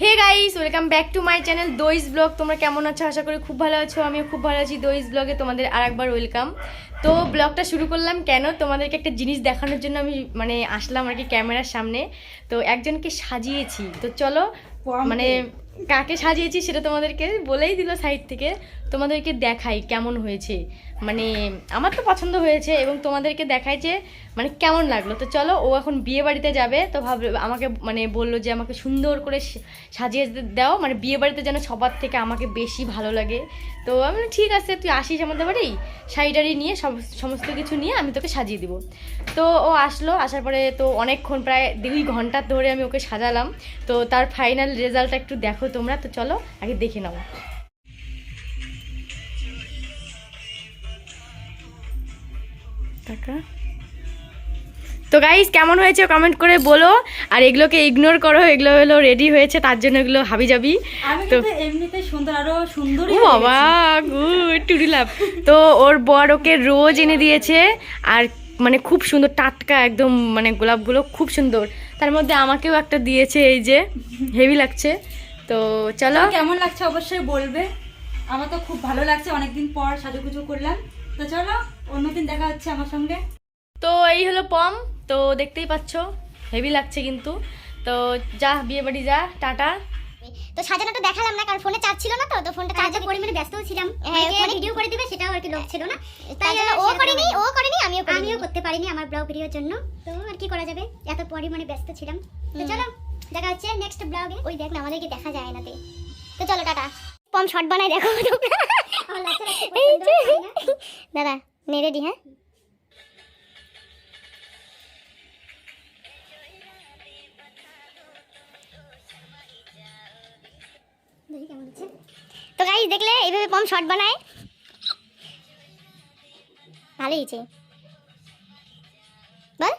Hey guys welcome back to my channel দইস vlog তোমরা কেমন আছো? আশা করি খুব ভালো আছো। আমিও খুব ভালো আছি। দইস ব্লগে তোমাদের আরেকবার ওয়েলকাম তো ব্লগটা শুরু করলাম কেন? তোমাদেরকে একটা জিনিস দেখানোর জন্য আমি মানে আসলাম আর কি ক্যামেরার সামনে। তো একজনকে সাজিয়েছি। তো চলো মানে কাকে সাজিয়েছি সেটা তোমাদেরকে বলেই দিল সাইড থেকে। তোমাদেরকে দেখাই কেমন হয়েছে। মানে আমার তো পছন্দ হয়েছে এবং তোমাদেরকে দেখাই যে মানে কেমন লাগল। তো চলো, ও এখন বিয়ে বাড়িতে যাবে, তো ভাব আমাকে মানে বলল যে, আমাকে সুন্দর করে সাজিয়ে দাও। মানে বিয়ে বাড়িতে যেন সবার থেকে আমাকে বেশি ভালো লাগে। তো আমি ঠিক আছে, তুই আসিস আমাদের বাড়ি, শাড়ি নিয়ে সমস্ত কিছু নিয়ে আমি তোকে সাজিয়ে দিব। তো ও আসলো, আসার পরে তো অনেকক্ষণ, প্রায় দুই ঘণ্টা ধরে আমি ওকে সাজালাম। তো তার ফাইনাল রেজাল্টটা একটু দেখো তোমরা তো চলো আগে দেখে নাও। টাকা। তো গাইস কেমন হয়েছে কমেন্ট করে বলো আর এগুলোকে ইগনোর করো এগুলো হলো রেডি হয়েছে তার জন্য এগুলো হাবি যাবি তো এমনিতে সুন্দর আরও সুন্দরই ও বাবা গুড লাভ তো ওর বর ওকে রোজ এনে দিয়েছে আর মানে খুব সুন্দর টাটকা একদম মানে গোলাপগুলো খুব সুন্দর। তার মধ্যে আমাকেও একটা দিয়েছে এই যে হেভি লাগছে। তো চলো। কেমন লাগছে অবশ্যই বলবে। আমার তো খুব ভালো লাগছে অনেকদিন পর সাজুগুজু করলাম। তো চলো অন্যদিন দেখা হচ্ছে আমার সঙ্গে। তো এই হলো পম তো দেখতেই পাচ্ছ হেভি লাগছে কিন্তু। তো যা বিয়ে বাড়ি যা টাটা। তো সাজানোটা দেখালাম না কারণ ফোনে চার্জ ছিল না তো তো ফোনটা চার্জের পরিমাণে ব্যস্তও ছিলাম। ফোনে ভিডিও করে দিবে সেটাও আর কি লোক ছিল না। তাই জন্য ও করেনি ও করেনি আমিও আমিও করতে পারিনি আমার ব্লগ ভিডিওর জন্য। তো আর কি করা যাবে? এত পরিমাণে ব্যস্ত ছিলাম। তো চলো। দেখা হচ্ছে নেক্সট ব্লগে ওই দেখ না আমাদেরকে দেখা যায় না তে। চলো টাটা। পম শর্ট বানাই দেখো। দাদা নে রেডি হ্যাঁ? তো গাইস দেখলে এইভাবে পম শর্ট বানায়? ভালোই হয়েছে। বল।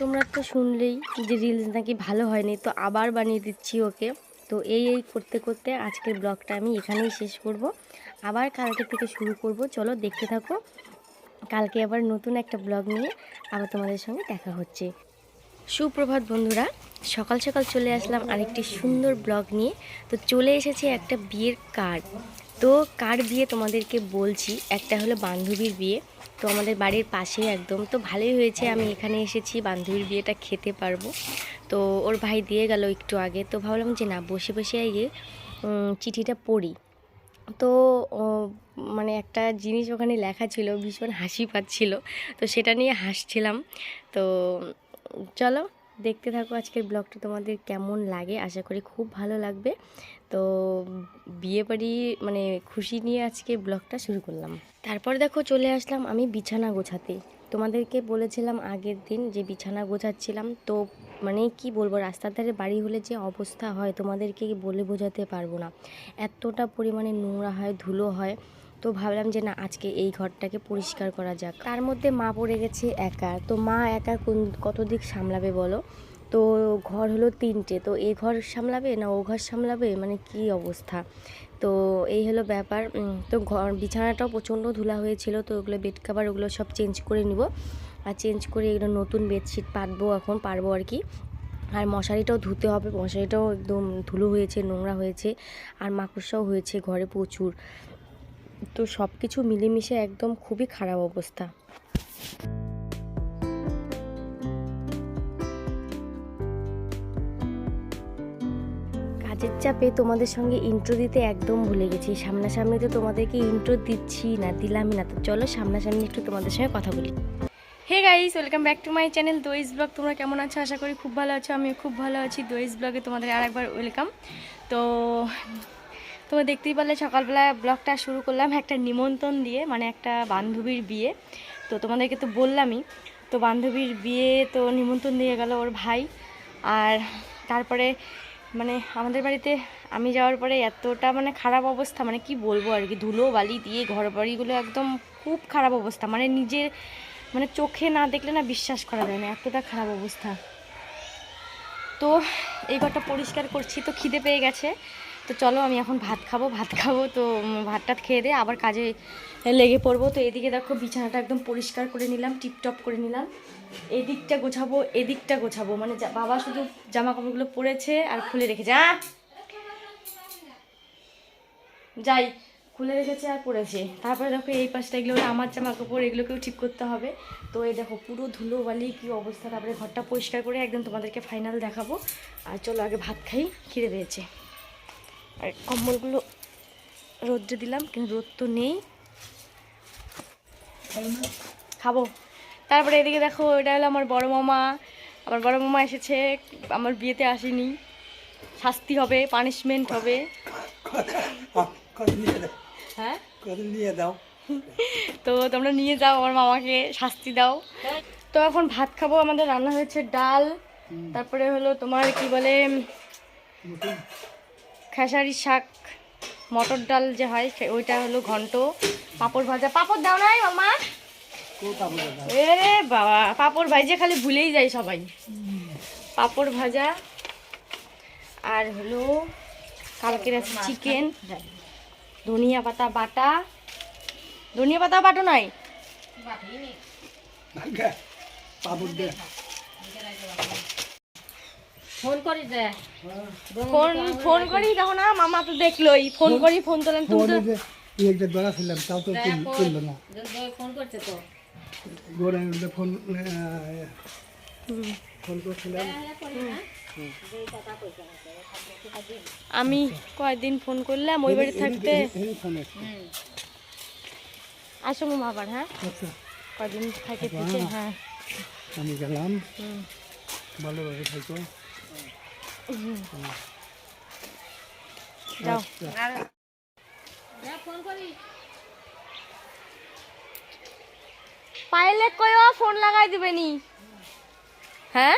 তোমরা তো শুনলেই যে রিলস নাকি ভালো হয়নি, তো আবার বানিয়ে দিচ্ছি ওকে। তো এই এই করতে করতে আজকের ব্লগটা আমি এখানেই শেষ করব। আবার কালকে থেকে শুরু করব। চলো দেখতে থাকো। কালকে আবার নতুন একটা ব্লগ নিয়ে আবার তোমাদের সঙ্গে দেখা হচ্ছে। সুপ্রভাত বন্ধুরা, সকাল সকাল চলে আসলাম আরেকটি সুন্দর ব্লগ নিয়ে। তো চলে এসেছে একটা বিয়ের কার্ড তো কার বিয়ে তোমাদেরকে বলছি, একটা হলো বান্ধবীর বিয়ে। তো আমাদের বাড়ির পাশে একদম। তো ভালোই হয়েছে, আমি এখানে এসেছি, বান্ধবীর বিয়েটা খেতে পারব। তো ওর ভাই দিয়ে গেল একটু আগে, তো ভাবলাম যে না, বসে বসে আগে চিঠিটা পড়ি। তো মানে একটা জিনিস ওখানে লেখা ছিল, ভীষণ হাসি পাচ্ছিল। তো সেটা নিয়ে হাসছিলাম। তো, চলো দেখতে থাকো আজকের ব্লগটা তোমাদের কেমন লাগে। আশা করি খুব ভালো লাগবে। তো বিয়ে বাড়ি মানে খুশি নিয়ে আজকে ব্লগটা শুরু করলাম। তারপর দেখো চলে আসলাম আমি বিছানা গোছাতে। তোমাদেরকে বলেছিলাম আগের দিন যে বিছানা গোছাচ্ছিলাম। তো মানে কি বলব, রাস্তার ধারে বাড়ি হলে যে অবস্থা হয় তোমাদেরকে বলে বোঝাতে পারব না। এতটা পরিমাণে নোংরা হয়, ধুলো হয়। তো ভাবলাম যে না, আজকে এই ঘরটাকে পরিষ্কার করা যাক। তার মধ্যে মা পড়ে গেছে একা। তো মা একা কোন, কত দিক সামলাবে বলো? তো ঘর হলো তিনটে। তো এই ঘর সামলাবে না ও ঘর সামলাবে? মানে কি অবস্থা? তো এই হলো ব্যাপার। তো ঘর, বিছানাটাও প্রচণ্ড ধুলা হয়েছিল, তো ওগুলো বেড কাভার ওগুলো সব চেঞ্জ করে নিব। আর চেঞ্জ করে এগুলো নতুন বেডশিট পাতবো এখন, পারব আর কি। আর মশারিটাও ধুতে হবে। মশারিটাও একদম ধুলো হয়েছে, নোংরা হয়েছে। আর মাকড়সাও হয়েছে ঘরে প্রচুর। তো সব কিছু মিলেমিশে একদম খুবই খারাপ অবস্থা। কাজের চাপে তোমাদের সঙ্গে ইন্ট্রো দিতে একদম ভুলে গেছি। সামনাসামনি তো তোমাদেরকে ইন্ট্রো দিচ্ছি না, দিলামই না। তো চলো সামনাসামনি একটু তোমাদের সঙ্গে কথা বলি। Hey guys welcome back to my channel দোয়েস vlog তোমরা কেমন আছো? আশা করি খুব ভালো আছো। আমি খুব ভালো আছি। দোয়েস ব্লগে তোমাদের আরেকবার ওয়েলকাম তো তোমরা দেখতেই পারলে সকালবেলা ব্লগটা শুরু করলাম একটা নিমন্ত্রণ দিয়ে মানে একটা বান্ধবীর বিয়ে। তো তোমাদেরকে তো বললামই, তো বান্ধবীর বিয়ে তো নিমন্ত্রণ দিয়ে গেল ওর ভাই। আর তারপরে মানে আমাদের বাড়িতে আমি যাওয়ার পরে এতটা মানে খারাপ অবস্থা মানে কি বলব আর কি ধুলো বালি দিয়ে ঘর বাড়িগুলো একদম খুব খারাপ অবস্থা। মানে নিজের মানে চোখে না দেখলে না বিশ্বাস করা যায় না, এতটা খারাপ অবস্থা। তো এই ঘরটা পরিষ্কার করছি, তো খিদে পেয়ে গেছে। তো চলো আমি এখন ভাত খাব ভাত খাব তো উম, ভাত টাত খেয়ে দিয়ে আবার কাজে লেগে পড়ব। তো এদিকে দেখো বিছানাটা একদম পরিষ্কার করে নিলাম টিপটপ করে নিলাম। এদিকটা গোছাবো এদিকটা গোছাবো। মানে বাবা শুধু জামা কাপড়গুলো পরেছে আর খুলে রেখেছে। আ যাই খুলে রেখেছে আর পরেছে। তারপরে দেখো এই পাশটা এগুলো আমার জামা কাপড় এগুলোকেও ঠিক করতে হবে। তো এই দেখো পুরো ধুলো বালি কী অবস্থা। তারপরে ঘরটা পরিষ্কার করে একদম তোমাদেরকে ফাইনাল দেখাবো। আর চলো আগে ভাত খাই খিদে পেয়েছে। আর কম্বলগুলো রোদ্রে দিলাম, কিন্তু রোদ তো নেই। খাব। তারপরে এদিকে দেখো, এটা হলো আমার বড় মামা। আমার বড় মামা এসেছে, আমার বিয়েতে আসেনি। শাস্তি হবে পানিশমেন্ট হবে। হ্যাঁ? নিয়ে দাও তো তোমরা নিয়ে যাও, আমার মামাকে শাস্তি দাও। তো এখন ভাত খাব, আমাদের রান্না হয়েছে ডাল। তারপরে হলো তোমার কি বলে খেসারি শাক মটর ডাল যে হয় ওইটা হলো ঘন্ট পাপড় ভাজা। পাপড় দাও নাই মামা? এরে বাবা পাপড় ভাজে খালি ভুলেই যায় সবাই। পাপড় ভাজা আর হলো কালকের আছে চিকেন ধনিয়া পাতা বাটা। ধনিয়া পাতা বাটো নাই? ফোন করি দে। ফোন ফোন করি দেখো না মামা তো দেখলোই ফোন করি ফোন তোলেন তুমি তো ফোনে একটা দরা ছিলাম তাও তো তুললো না। ফোন করছে তো। গোড়ায় ফোন ফোন করছিলাম। আমি কয়েকদিন ফোন করলাম ওই বাড়ি থাকতে। আসো মামা আবার হ্যাঁ? কয়েকদিন কদিন থাকে হ্যাঁ। আমি গেলাম। ভালোভাবে থাকো। পাইলে ফোন লাগাই দিবেনি। হ্যাঁ?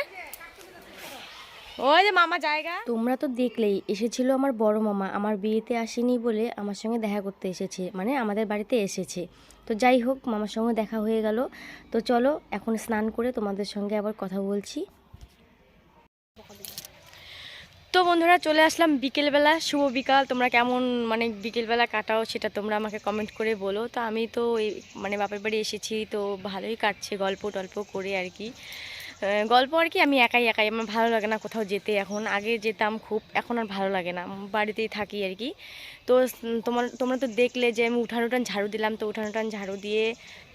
ওই যে মামা জায়গা। তোমরা তো দেখলেই, এসেছিল আমার বড় মামা। আমার বিয়েতে আসেনি বলে আমার সঙ্গে দেখা করতে এসেছে মানে আমাদের বাড়িতে এসেছে। তো যাই হোক, মামার সঙ্গে দেখা হয়ে গেল। তো চলো, এখন স্নান করে তোমাদের সঙ্গে আবার কথা বলছি। তো বন্ধুরা চলে আসলাম বিকেলবেলা। শুভ বিকাল, তোমরা কেমন মানে বিকেলবেলা কাটাও সেটা তোমরা আমাকে কমেন্ট করে বলো। তো আমি তো মানে বাপের বাড়ি এসেছি, তো ভালোই কাটছে গল্প টল্প করে আর কি। গল্প আর কি আমি একাই একাই, আমার ভালো লাগে না কোথাও যেতে এখন। আগে যেতাম খুব, এখন আর ভালো লাগে না, বাড়িতেই থাকি আর কি। তো তোমার তোমরা তো দেখলে যে আমি উঠান উঠান ঝাড়ু দিলাম, তো উঠান উঠান ঝাড়ু দিয়ে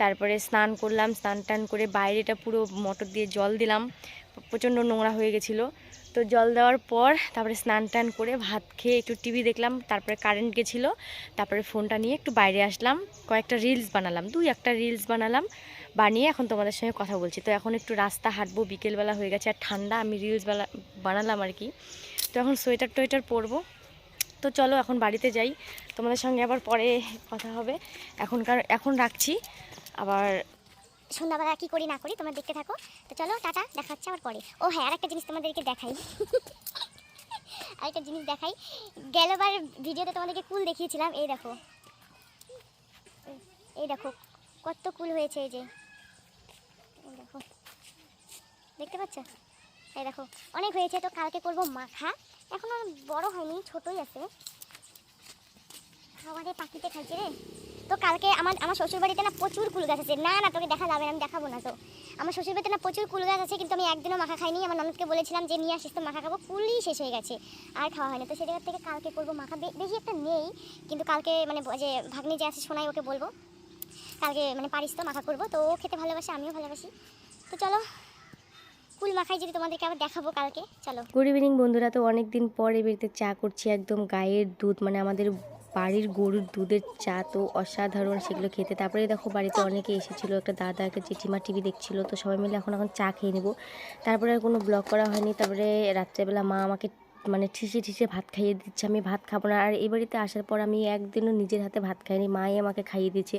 তারপরে স্নান করলাম স্নান টান করে বাইরেটা পুরো মোটর দিয়ে জল দিলাম। প্রচণ্ড নোংরা হয়ে গেছিল। তো জল দেওয়ার পর তারপরে স্নান টান করে ভাত খেয়ে একটু টিভি দেখলাম, তারপরে কারেন্ট গেছিল। তারপরে ফোনটা নিয়ে একটু বাইরে আসলাম, কয়েকটা রিলস বানালাম, দুই একটা রিলস বানালাম, বানিয়ে এখন তোমাদের সঙ্গে কথা বলছি। তো এখন একটু রাস্তা হাঁটবো, বিকেলবেলা হয়ে গেছে আর ঠান্ডা, আমি রিলস বানালাম আর কি। তো এখন সোয়েটার টোয়েটার পরবো। তো চলো এখন বাড়িতে যাই, তোমাদের সঙ্গে আবার পরে কথা হবে। এখনকার, এখন রাখছি, আবার সন্ধ্যাবেলা কি করি, না করি, তোমরা দেখতে থাকো। তো চলো, টাটা, দেখা হচ্ছে আবার পরে। ও হ্যাঁ আরেকটা জিনিস তোমাদেরকে দেখাই। আরেকটা জিনিস দেখাই। গেলবার ভিডিওতে তোমাদেরকে কুল দেখিয়েছিলাম, এই দেখো। এই- দেখো, কত কুল হয়েছে এই যে। দেখো। দেখতে পাচ্ছ? এই দেখো, অনেক হয়েছে, তো কালকে করব মাখা। এখন আর বড় হয়নি, ছোটই আছে। খাবারে পাখিতে খাইছে রে। তো কালকে আমার আমার শ্বশুর বাড়িতে না প্রচুর কুল গাছ আছে। না না, তোকে দেখা যাবে না, আমি দেখাবো না তো আমার শ্বশুর বাড়িতে না প্রচুর কুল গাছ আছে, কিন্তু আমি একদিনও মাখা খাইনি। আমার ননদকে বলেছিলাম যে, নিয়ে আসিস তো, মাখা খাব। কুলই শেষ হয়ে গেছে, আর খাওয়া হয়নি। তো সেই থেকে কালকে করব মাখা। বেশি একটা নেই, কিন্তু কালকে মানে যে ভাগ্নি যে আছে শোনাই ওকে বলব। কালকে মানে পারিস তো, মাখা করব। তো ও খেতে ভালোবাসে, আমিও ভালোবাসি। তো চলো, কুল মাখাই যদি তোমাদেরকে আবার দেখাবো কালকে, চলো। গুড ইভিনিং বন্ধুরা। তো অনেক দিন পর চা করছি, একদম গায়ের দুধ। মানে আমাদের বাড়ির গরুর দুধের চা তো অসাধারণ সেগুলো খেতে। তারপরে দেখো বাড়িতে অনেকে এসেছিল, একটা দাদা, একটা জেঠিমা টিভি দেখছিল, তো সবাই মিলে এখন এখন চা খেয়ে নেব। তারপরে আর কোনো ব্লগ করা হয়নি। তারপরে রাত্রেবেলা মা আমাকে মানে ঠিসে ঠিসে ভাত খাইয়ে দিচ্ছে, আমি ভাত খাব না। আর এই বাড়িতে আসার পর আমি একদিনও নিজের হাতে ভাত খাইনি, মাই আমাকে খাইয়ে দিয়েছে,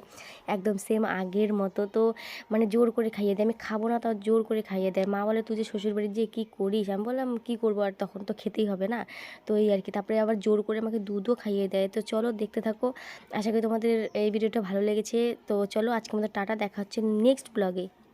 একদম সেম আগের মতো। তো মানে জোর করে খাইয়ে দেয়, আমি খাব না, তাও জোর করে খাইয়ে দেয়। মা বলে, তুই যে শ্বশুরবাড়ি যে কী করিস? আমি বললাম, কী করব আর তখন তো খেতেই হবে না। তো এই আর কি, তারপরে আবার জোর করে আমাকে দুধও খাইয়ে দেয়। তো চলো দেখতে থাকো, আশা করি তোমাদের এই ভিডিওটা ভালো লেগেছে। তো চলো আজকে আমাদের টাটা, দেখা হচ্ছে নেক্সট ব্লগে